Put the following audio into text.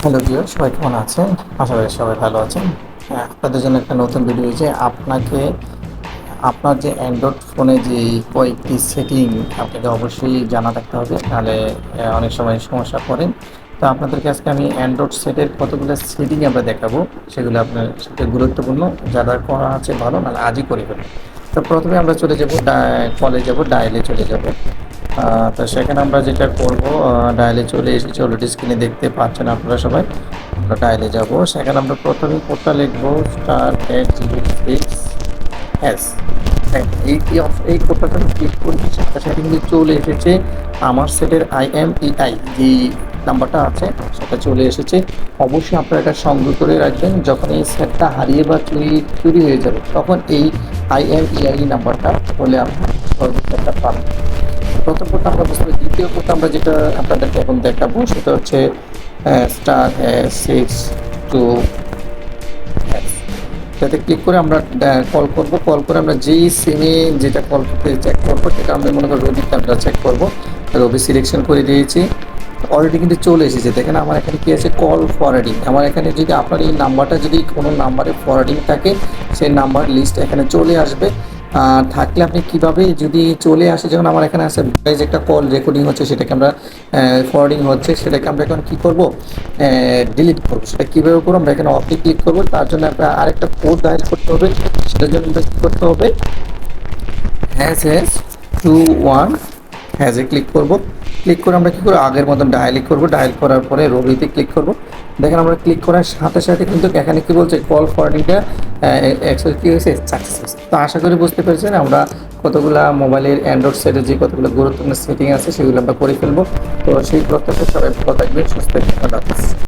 Hello viewer সবাই কেমন আছেন? আশা করি সবাই ভালো আছেন। হ্যাঁ, আপনাদের জন্য একটা নতুন ভিডিও হয়েছে আপনাকে আপনার যে অ্যান্ড্রয়েড ফোনে যে কয়েকটি সেটিং আপনাকে অবশ্যই জানা থাকতে হবে আহ, অনেক সময় সমস্যা পড়েন তো আপনাদেরকে আজকে আমি অ্যান্ড্রয়েড সেটের কতগুলো সেটিং আমরা দেখাবো সেগুলো আপনার সাথে গুরুত্বপূর্ণ যারা করা আছে ভালো নাহলে আজই করে তো প্রথমে আমরা চলে যাব কলে যাব ডায়ালে চলে যাব। তো সেখানে আমরা যেটা করব ডায়ালে চলে এসেছি অলরেডি স্ক্রিনে দেখতে পাচ্ছেন আপনারা সবাই। আমরা ডায়ালে যাব। সেখানে আমরা প্রথমে কোডটা লিখব star eight zero six S এই এই কোডটা যখন ক্লিক করছি সাথে সাথে কিন্তু চলে এসেছে আমার সেটের আইএমইআই যে নাম্বারটা আছে, সেটা চলে এসেছে। অবশ্যই আপনারা এটা সংগ্রহ করে রাখবেন। যখন এই সেটটা হারিয়ে বা চুরি চুরি হয়ে যাবে, তখন এই আইএমইআই নাম্বারটা বলে আপনার সেটটা পাবেন। প্রথম কোডটা আমরা বুঝতে দ্বিতীয় কোডটা আমরা যেটা আপনাদেরকে এখন দেখাবো, সেটা হচ্ছে স্টার সিক্স টু যাতে ক্লিক করে আমরা কল করব। কল করে আমরা যেই সিমে যেটা কল করতে চেক করব, সেটা আমরা মনে করি রবিতে আমরা চেক করব। রবি সিলেকশন করে দিয়েছি। অলরেডি কিন্তু চলে এসেছে। দেখেন আমার এখানে কি আছে? কল ফরওয়ার্ডিং আমার এখানে যদি আপনার এই নাম্বারটা যদি কোনো নাম্বারে ফরওয়ার্ডিং থাকে, সেই নাম্বার লিস্ট এখানে চলে আসবে। থাকলে আপনি কীভাবে যদি চলে আসে যখন আমার এখানে আছে ভয়েস একটা কল রেকর্ডিং হচ্ছে, সেটাকে আমরা ফরওয়ার্ডিং হচ্ছে, সেটাকে আমরা এখন কি করব? ডিলিট করব। সেটা কীভাবে করব? আমরা এখানে অফে ক্লিক করব। তার জন্য আপনার আরেকটা কোড ডায়াল করতে হবে। সেটার জন্য আমরা কী করতে হবে? হ্যাজ হ্যাজ টু ওয়ান হ্যাজে ক্লিক করব। ক্লিক করে আমরা কী করব? আগের মতন ডায়ালি করব। ডায়াল করার পরে রবিতে ক্লিক করব। দেখেন আমরা ক্লিক করার সাথে সাথে কিন্তু এখানে কি বলছে? কল ফরওয়ার্ডিংটা অ্যাকচুয়ালি কী হয়েছে? সাকসেস তো আশা করি বুঝতে পেরেছেন, আমরা কতগুলো মোবাইলের অ্যান্ড্রয়েড সেটের যে কতগুলো গুরুত্বপূর্ণ সেটিং আছে, সেগুলো আমরা করে ফেলব। তো সেই প্রত্যেকটা সবাই ভালো থাকবে সুস্থ।